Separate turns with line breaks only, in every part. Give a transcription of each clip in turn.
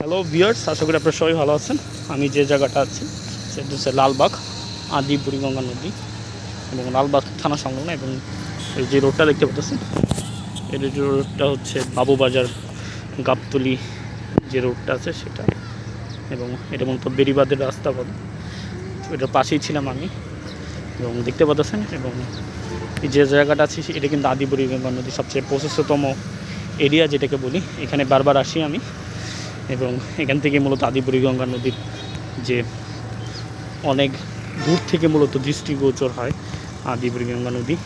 Hello viewers আশা করি আপনারা সবাই ভালো আছেন। আমি যে জায়গাটা আছি, সেটা হচ্ছে লালবাগ, আদি বুড়িগঙ্গা নদী এবং লালবাগ থানা সংলগ্ন এবং এই যে রোডটা দেখতে পাচ্ছেন এই যে রোডটা হচ্ছে বাবুবাজার গাবতলি যে রোডটা আছে সেটা এবং এটা মূলত বেরিবাদের রাস্তা বলে এটার পাশেই ছিলাম আমি এবং দেখতে পাচ্ছেন এবং এই যে জায়গাটা আছে, এটা কিন্তু আদি বুড়িগঙ্গা নদী সবচেয়ে প্রশস্ততম এরিয়া যেটাকে বলি। এখানে বারবার আসি আমি। এবং এখান থেকে মূলত আদিপুরি গঙ্গা নদীর যে অনেক দূর থেকে মূলত দৃষ্টিগোচর হয় আদিপুরি গঙ্গা নদী।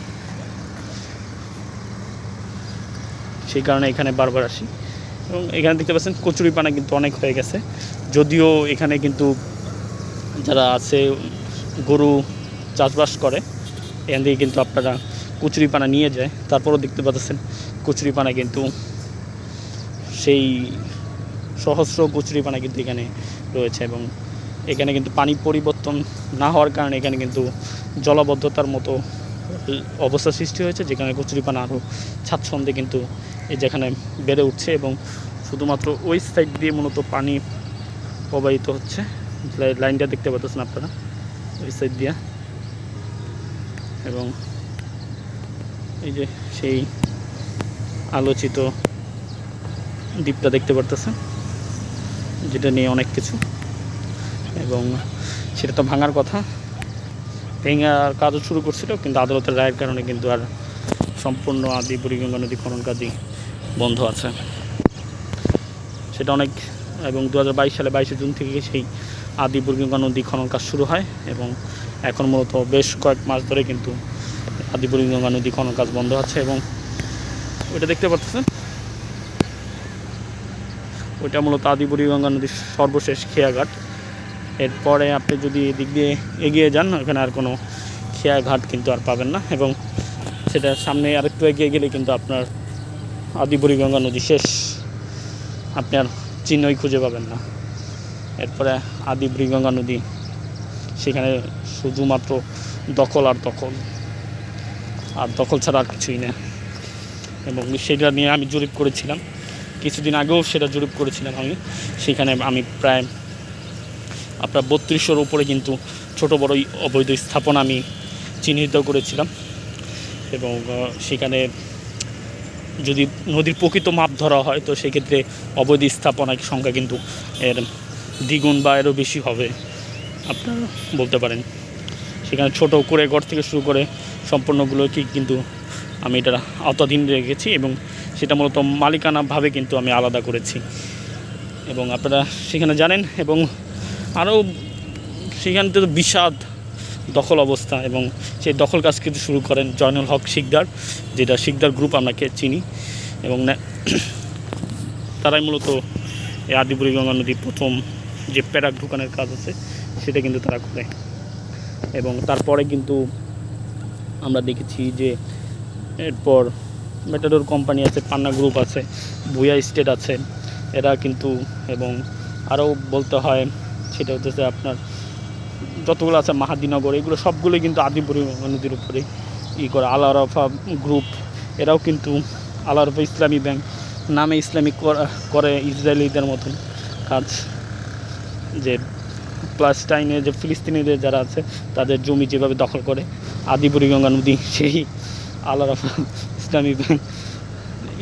সেই কারণে এখানে বারবার আসি। এবং এখানে দেখতে পাচ্ছেন কচুরিপানা কিন্তু অনেক হয়ে গেছে। যদিও এখানে কিন্তু যারা আছে, গরু চাষবাস করে, এখান থেকে কিন্তু আপনারা কচুরিপানা নিয়ে যায়। তারপরও দেখতে পাচ্ছেন কচুরিপানা কিন্তু সেই সহস্র কচুরিপানা কিন্তু এখানে রয়েছে এবং এখানে কিন্তু পানি পরিবর্তন না হওয়ার কারণে এখানে কিন্তু জলাবদ্ধতার মতো অবস্থা সৃষ্টি হয়েছে, যেখানে কচুরিপানা আরও স্বাচ্ছন্দ্যে কিন্তু এই যেখানে বেড়ে উঠছে এবং শুধুমাত্র ওই সাইড দিয়ে মূলত পানি প্রবাহিত হচ্ছে। লাইনটা দেখতে পাচ্ছেন আপনারা, ওই সাইড দিয়ে। এবং এই যে সেই আলোচিত দ্বীপটা দেখতে পারতেছেন। যেটা নিয়ে অনেক কিছু। এবং সেটা তো ভাঙার কথা। ভেঙার কাজও শুরু করছিল, কিন্তু আদালতের রায়ের কারণে কিন্তু আর সম্পূর্ণ আদি বুড়িগঙ্গা নদী খনন কাজই বন্ধ আছে। সেটা অনেক, এবং দু হাজার বাইশ সালে বাইশে জুন থেকে সেই আদি বুড়িগঙ্গা নদী খনন কাজ শুরু হয়, এবং এখন মূলত বেশ কয়েক মাস ধরে কিন্তু আদি বুড়িগঙ্গা নদী খনন কাজ বন্ধ আছে, এবং ওইটা দেখতে পাচ্ছেন ওইটা মূলত আদিপুরি গঙ্গা নদীর সর্বশেষ খেয়াঘাট। এরপরে আপনি যদি এদিক দিয়ে এগিয়ে যান, ওখানে আর কোনো খেয়াঘাট কিন্তু আর পাবেন না এবং সেটা সামনে আরেকটু এগিয়ে গেলে কিন্তু আপনার আদিপুরি গঙ্গা নদী শেষ। আপনি আর চিহ্নই খুঁজে পাবেন না। এরপরে আদিপুরি গঙ্গা নদী, সেখানে শুধুমাত্র দখল আর দখল। আর দখল ছাড়া আর কিছুই না এবং সেটা নিয়ে আমি জরিপ করেছিলাম। কিছুদিন আগেও সেটা জরিপ করেছিলাম আমি। সেখানে আমি প্রায় আপনার বত্রিশশোর উপরে কিন্তু ছোট বড় অবৈধ স্থাপনা আমি চিহ্নিত করেছিলাম। এবং সেখানে যদি নদীর প্রকৃত মাপ ধরা হয়, তো সেক্ষেত্রে অবৈধ স্থাপনার সংখ্যা কিন্তু এর দ্বিগুণ বা এরও বেশি হবে, আপনারা বলতে পারেন। সেখানে ছোট করে ঘর থেকে শুরু করে সম্পূর্ণগুলোকে কিন্তু আমি এটা আওতাধীন রেখেছি এবং সেটা মূলত মালিকানাভাবে কিন্তু আমি আলাদা করেছি। এবং আপনারা সেখানে জানেন এবং আরও সেখান থেকে বিষাদ দখল অবস্থা এবং সেই দখল কাজ কিন্তু শুরু করেন জয়নুল হক শিকদার, যেটা শিকদার গ্রুপ আপনাকে চিনি। এবং তারাই মূলত এই আদিপুরি গঙ্গা নদীর প্রথম যে প্যারাক ঢুকানোর কাজ আছে, সেটা কিন্তু তারা করে। এবং তারপরে কিন্তু আমরা দেখেছি যে এরপর মেটাডোর কোম্পানি আছে পান্না গ্রুপ আছে ভুয়া স্টেট আছে, এরা কিন্তু এবং আরও বলতে হয়, সেটা হচ্ছে আপনার যতগুলো আছে মাহাদিনগর, এগুলো সবগুলোই কিন্তু আদিপুরি নদীর উপরে ই করে, আল আরফা গ্রুপ এরাও কিন্তু আল আরফা ইসলামী ব্যাংক নামে ইসলামিক করে ইসরায়েলিদের মতন কাজ, যে প্লাস্টাইনে, যে ফিলিস্তিনিদের যারা আছে, তাদের জমি যেভাবে দখল করে, আদিপুরি গঙ্গা নদী, সেই আল্লাহ রাফা ইসলামী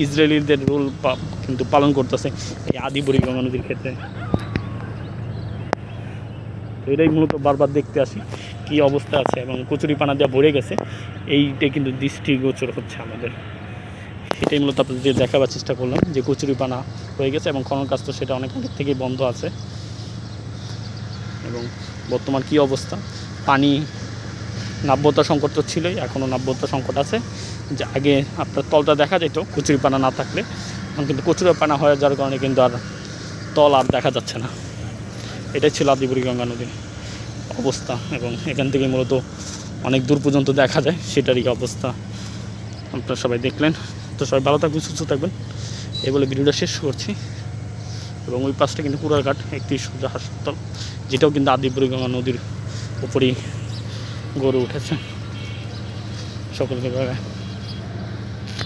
ইসরায়েলিদের রোল কিন্তু পালন করতেছে এই আদি গঙ্গা নদীর ক্ষেত্রে। এটাই মূলত বারবার দেখতে আসি কি অবস্থা আছে এবং কচুরিপানা যা ভরে গেছে, এইটাই কিন্তু দৃষ্টিগোচর হচ্ছে আমাদের। সেটাই মূলত আপনাদের দেখাবার চেষ্টা করলাম যে কচুরিপানা হয়ে গেছে এবং খনন কাজ তো সেটা অনেক আগের থেকেই বন্ধ আছে। এবং বর্তমান কি অবস্থা? পানি, নাব্যতা সংকট তো ছিলই, এখনও নাব্যতা সংকট আছে। যে আগে আপনার তলটা দেখা যেত কচুরিপানা না থাকলে। এখন কিন্তু কচুরিপানা হয়ে যাওয়ার কারণে কিন্তু আর তল আর দেখা যাচ্ছে না। এটাই ছিল আদিপুরি গঙ্গা নদীর অবস্থা এবং এখান থেকে মূলত অনেক দূর পর্যন্ত দেখা যায়, সেটারই অবস্থা। আপনারা সবাই দেখলেন। তো সবাই ভালো থাকবেন, সুস্থ থাকবেন। এই বলে ভিডিওটা শেষ করছি। এবং ওই পাশটা কিন্তু কুড়াঘাট একটি সূর্য হাসপাতাল, যেটাও কিন্তু আদিপুরি গঙ্গা নদীর উপরেই গড়ে উঠেছে। সকলকে বাই।